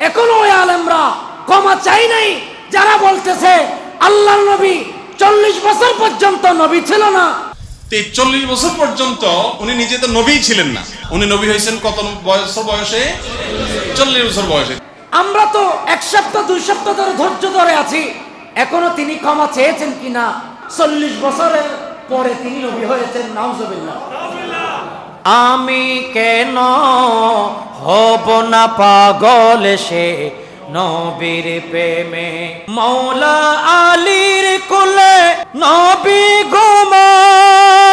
এখনও ওই আলেমরা ক্ষমা চাই নাই যারা বলতেছে আল্লাহ নবী চল্লিশ বছর পর্যন্ত নবী ছিল না। চল্লিশ বছর পর্যন্ত উনি নিজে তো নবী ছিলেন না। উনি নবী হয়েছেন কত বছর বয়সে? চল্লিশ বছর বয়সে। আমরা তো এক সপ্তাহ দুই সপ্তাহ ধরে ধৈর্য ধরে আছি। এখনও তিনি ক্ষমা চেয়েছেন কিনা? চল্লিশ বছরের পরে তিনি নবী হয়েছেন নাউজবিল্লাহ। আমি কেন হব না পাগল সে নবীর প্রেমে? মৌলা আলীর কুলে নবী ঘুমায়।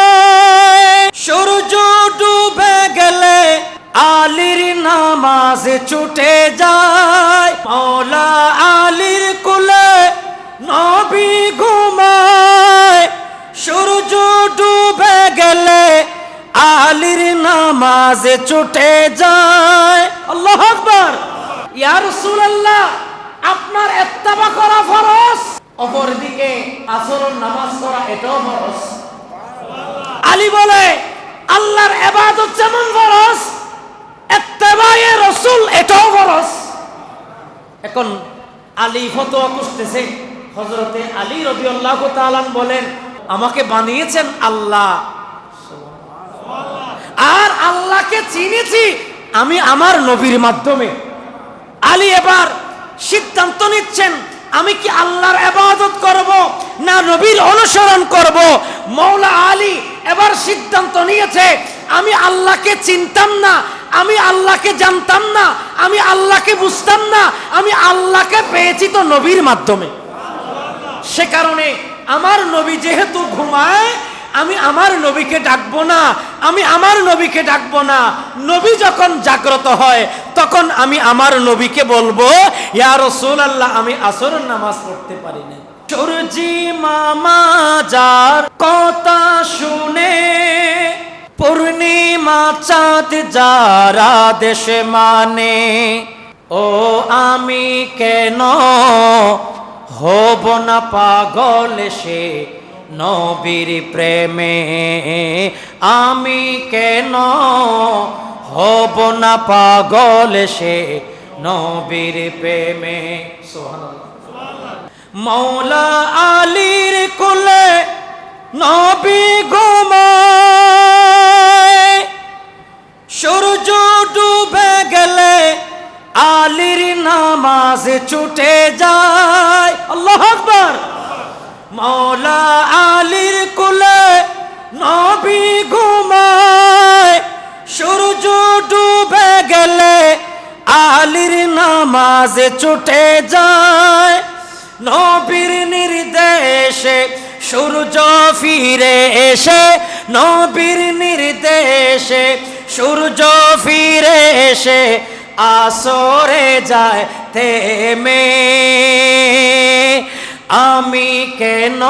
সূর্য ডুবে গেলে আলীর নামাজ ছুটে যায়। মৌলা আলীর কুলে নবী ঘুমায়। সূর্য ডুবে গেলে আলীর নামাজে ছুটে যায়। আল্লাহ আকবার। ইয়া রাসূলুল্লাহ, আপনার ইত্তেবা করা ফরজ? অপরদিকে আসরের নামাজ পড়া এটাও ফরজ। আলী বলে, আল্লাহর ইবাদত যেমন ফরজ ইত্তেবায়ে রাসূল এটাও ফরজ। এখন আলী ফতোয়া করতেছে হযরতে আলী রাদিয়াল্লাহু তাআলা বলেন, আমাকে বানিয়েছেন আল্লাহ আর আল্লাহকে চিনেছি আমি আমার নবীর মাধ্যমে। আলী এবার সিদ্ধান্ত নিচ্ছেন, আমি কি আল্লাহর এবাদত করব না নবীর অনুসরণ করব? মৌলা আলী এবার সিদ্ধান্ত নিয়েছে, আমি আল্লাহকে চিনতাম না, আমি আল্লাহকে জানতাম না, আমি আল্লাহকে বুঝতাম না, আমি আল্লাহকে পেয়েছি তো নবীর মাধ্যমে। সে কারণে আমার নবী যেহেতু ঘুমায় আমি আমার নবীকে ডাকবো না, আমি আমার নবীকে ডাকবো না। নবী যখন জাগ্রত হয়, তখন আমি আমার নবীকে বলব, ইয়া রসুল আল্লাহ আমি আসরের নামাজ পড়তে পারি না সূর্যি মামা যার কথা শুনে, পূর্ণিমা চাঁদ যারা দেশে মানে ও আমি কেন হব না পাগল সে? নবীর প্রেমে আমি কেন হব না পাগল সে নবীর প্রেমে? মৌলা আলীর কুলে নবী ঘুমায়। সূর্য ডুবে গেলে আলীর নামাজ ছুটে যায়। আল্লাহ আকবার। মৌলা আলীর কুলে নবী ঘুমায়, সূর্য ডুবে গেলে আলীর নামাজ ছুটে যায়। নবীর নির্দেশে সূর্য ফিরে এসে, নবীর নির্দেশে সূর্য ফিরে এসে আসরে যায় থেমে। আমি কেন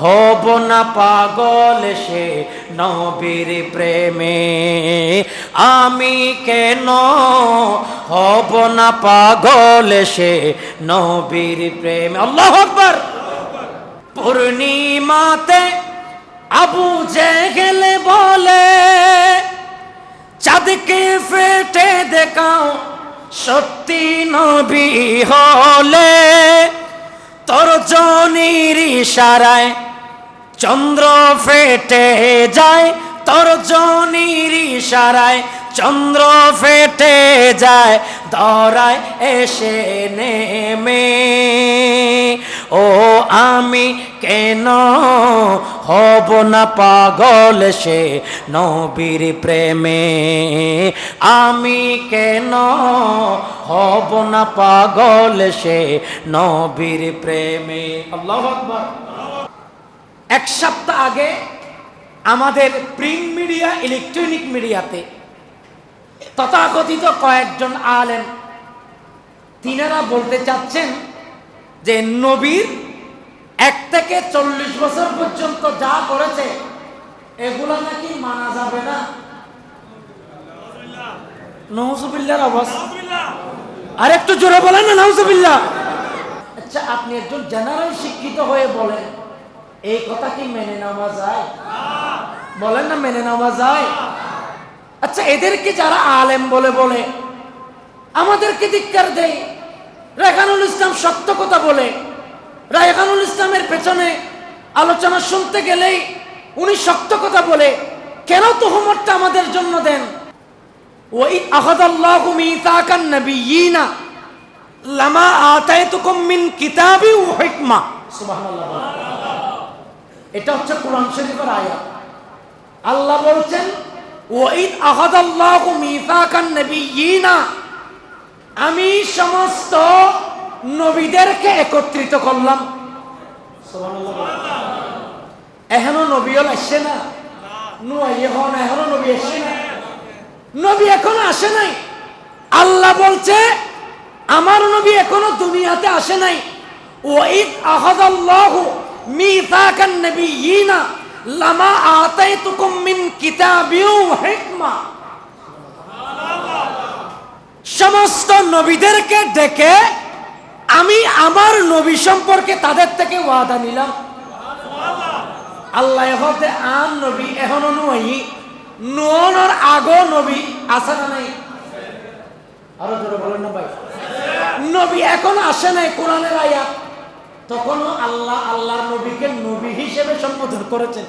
হব না পাগল সে নবীর প্রেমে? আমি কেন হব না পাগল সে নবীর প্রেমে? আল্লাহ আকবার! পূর্ণিমাতে আবু জেগেলে বলে, চাঁদকে ফেটে দেখাও সত্যি নবী হলে। তোর ইশারায় চন্দ্র ফেটে যায়। তোর জনির ইশারায় চন্দ্র ফেটে যায় ধরায় এসে নেমে। ও আমি কেন হব না পাগল সে নবীর প্রেমে? আমি কেন হব না পাগল সে নবীর প্রেমে? আল্লাহ এক সপ্তাহ আগে আমাদের প্রিন্ট মিডিয়া ইলেকট্রনিক মিডিয়াতে তথাকথিত কয়েকজন আলেম তিনারা বলতে চাচ্ছেন যে নবীর এক থেকে চল্লিশ বছর পর্যন্ত যা করেছে, এগুলো নাকি মানা যাবে না? আর একটু জোরে বলেন না নৌজুবিল্লাহ আচ্ছা আপনি একজন জেনারেল শিক্ষিত হয়ে বলেন, এই কথা কি মেনে নেওয়া যায়? বলেন না, মেনে নেওয়া যায়। আচ্ছা এদেরকে যারা আলেম বলে বলে, আমাদেরকে ধিক্কার দেয়। রেখানুল ইসলাম সত্য কথা বলে। রায়হানুল ইসলামের পেছনে আলোচনা শুনতে গেলেই উনি শক্ত কথা বলে। কেন তোহমতটা আমাদের জন্য দেন? আহাদাল্লাহু মিসাকান নাবিয়িনা লামা আতাইতুকুম মিন কিতাবি ওয়া হিকমা। সুবহানাল্লাহ। বলেন। এটা হচ্ছে কোরআন শরীফের আয়াত। আল্লাহ বলছেন, ওয়াইদ আহাদাল্লাহু মিসাকান নাবিয়িনা আমি সমস্ত নবীদেরকে একত্রিত করলাম। এখনও নবীল আসছে না। এখন, এখনও নবী আসছে না। নবী এখনও আসে নাই। আল্লাহ বলছে, আমার নবী এখনও দুনিয়াতে আসে নাই। ওয়াইদ আহাদাল্লাহু মিসাকান নাবিয়িনা লামা আতাইতুকুম মিন কিতাবিউ ওয়া হিকমা। সমস্ত নবীদেরকে ডেকে আমি আমার নবী সম্পর্কে তাদের থেকে ওয়াদা নিলাম। আল্লাহ হতে আন নবী, এখনও নই নোয়ানোর আগো নবী আসে না নাই? আরও জোরে বলেন না ভাই। নবী এখনও আসে নাই কোরআনের আয়াত? তখনও আল্লাহ, আল্লাহর নবী হিসেবে সম্বোধন করেছেন।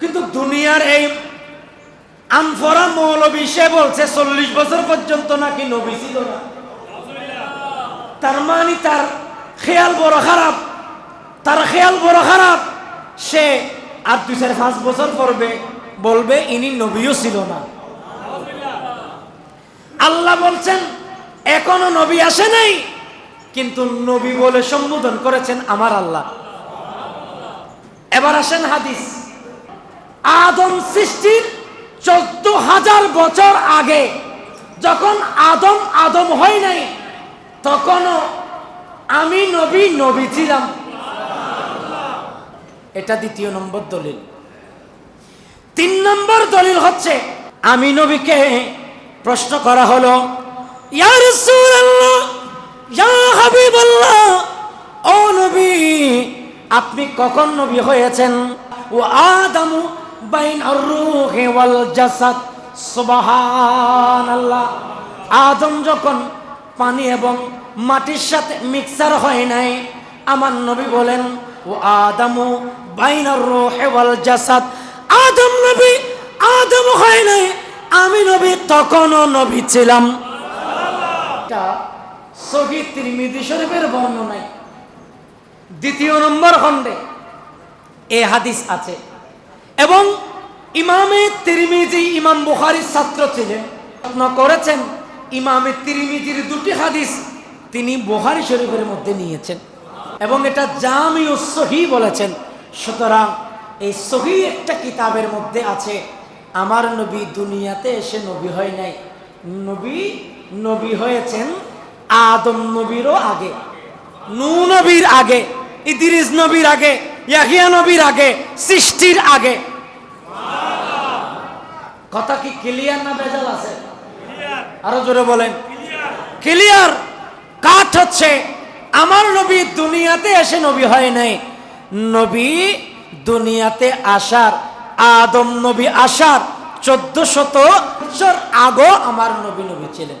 কিন্তু দুনিয়ার এই আনফরা মৌলবী, সে বলছে চল্লিশ বছর পর্যন্ত নাকি নবী ছিল না। তার মানে তার খেয়াল বড় খারাপ। তার খেয়াল বড় খারাপ। সে আর দুই চার পাঁচ বছর পড়বে, বলবে ইনি নবীও ছিল না। আল্লাহ বলছেন, এখনও নবী আসে নাই, কিন্তু নবী বলে সম্বোধন করেছেন আমার আল্লাহ। এবার আসেন হাদিস। আদম সৃষ্টির চোদ্দ হাজার বছর আগে, যখন আদম আদম হয় নাই, তখনও আমি নবী নবী ছিলাম। এটা দ্বিতীয় নম্বর দলিল। তিন নম্বর দলিল হচ্ছে, আমি নবীকে প্রশ্ন করা হলো ও নবী আপনি কখন নবী হয়েছেন? ও আদামু বাইন আর-রূহি ওয়াল জাসাদ, সুবহানাল্লাহ। আদম যখন পানি এবং মাটির সাথে মিক্সার হয় নাই, আমার নবী বলেন, ও আদামু বাইন আর-রূহি ওয়াল জাসাদ, আদম নবী, আদম হয় নাই, আমি নবী তখনও নবী ছিলাম। সহি তিরমিজি শরীফের বর্ণনায় দ্বিতীয় নম্বর খণ্ডে এ হাদিস আছে। এবং ইমামে তিরমিজি, ইমাম বুখারির ছাত্র ছিলেন। করেছেন, ইমামে তিরমিজির দুটি হাদিস তিনি বুখারি শরীফের মধ্যে নিয়েছেন এবং এটা জামি ও সহি বলেছেন। সুতরাং এই সহি একটা কিতাবের মধ্যে আছে, আমার নবী দুনিয়াতে এসে নবী হয় নাই। নবী নবী হয়েছেন আদম নবীরও আগে, নূ নবীর আগে। ইদ্রিস নবীর আগে, ইয়াহিয়া নবীর আগে, সৃষ্টির আগে। কথা কি ক্লিয়ার না বেজাল আছে? আরও জোরে বলেন। ক্লিয়ার। কাঠ হচ্ছে, আমার নবী দুনিয়াতে এসে নবী হয় নাই। নবী দুনিয়াতে আসার, আদম নবী আসার চোদ্দ শত বছর আগো আমার নবী নবী ছিলেন।